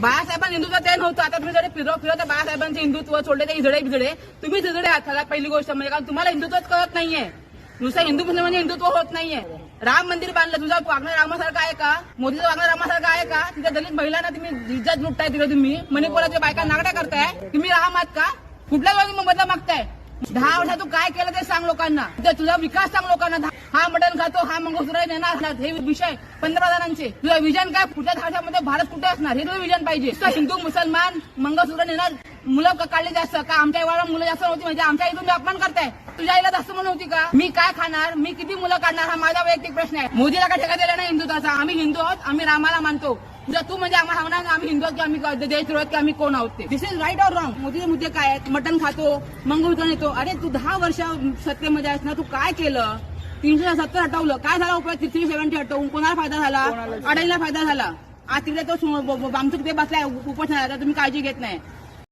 बाळासाहेबांना हिंदुत्व ते नव्हतं. आता तुम्ही जरी फिरव फिरवता बाळासाहेबांचे हिंदुत्व सोडले ते इजडे बिजडे तुम्ही तिजडे आहात पहिली गोष्ट म्हणजे कारण तुम्हाला हिंदुत्वच कळत नाहीये. नुसतं हिंदू म्हणजे हिंदुत्व होत नाहीये. राम मंदिर बांधलं तुझा वागणं रामासारखं आहे का? मोदीचं वागणं रामासारखं आहे का? तिथे दलित महिलांना तुम्ही इज्जत लुटताय तिथे तुम्ही. मणिपुराच्या बायका नागड्या करताय. तुम्ही राम आहात का? कुठल्या वेळी मग बदला मागताय? दहा वर्षात तू काय केलं ते सांग लोकांना. तुझा विकास सांग लोकांना. हा मटण खातो हा मंगळसूत्र नेणार हे विषय पंतप्रधानांचे तुझं विजन काय? पुढच्या दहा वर्षामध्ये भारत कुठे असणार? हे तुझं विजन पाहिजे. हिंदू मुसलमान मंगळसूत्र नेणार. मुलं काढले जास्त का? आमच्या वेळा मुलं जास्त नव्हती म्हणजे आमच्या आई तुम्ही अपमान करताय. तुझ्या आईला जास्त म्हणून होती का? मी काय खाणार? मी किती मुलं काढणार? हा माझा वैयक्तिक प्रश्न आहे. मोदीला काय ठेका दिला नाही हिंदुत्वाचा? आम्ही हिंदू आहोत आम्ही रामाला मानतो. तुझा तू म्हणजे आम्हाला सांगणार ना आम्ही हिंदू की आम्ही देशद्रोह की आम्ही कोण आहोत ते? This is right or wrong मोदीचे मुद्दे काय आहेत? मटण खातो मंगळसूत्र नेतो. अरे तू दहा वर्ष सत्तेमध्ये आहेस ना तू काय केलं? तीनशे सत्तर हटवलं. काय झाला उपयोग थ्री सेव्हन्टी हटवून. कोणाला फायदा झाला? अडाईला फायदा झाला. आज तिकडे तो सु- ब- ब- आमचं तिथे बसलाय उपोषणाला. तुम्ही काळजी घेत नाही.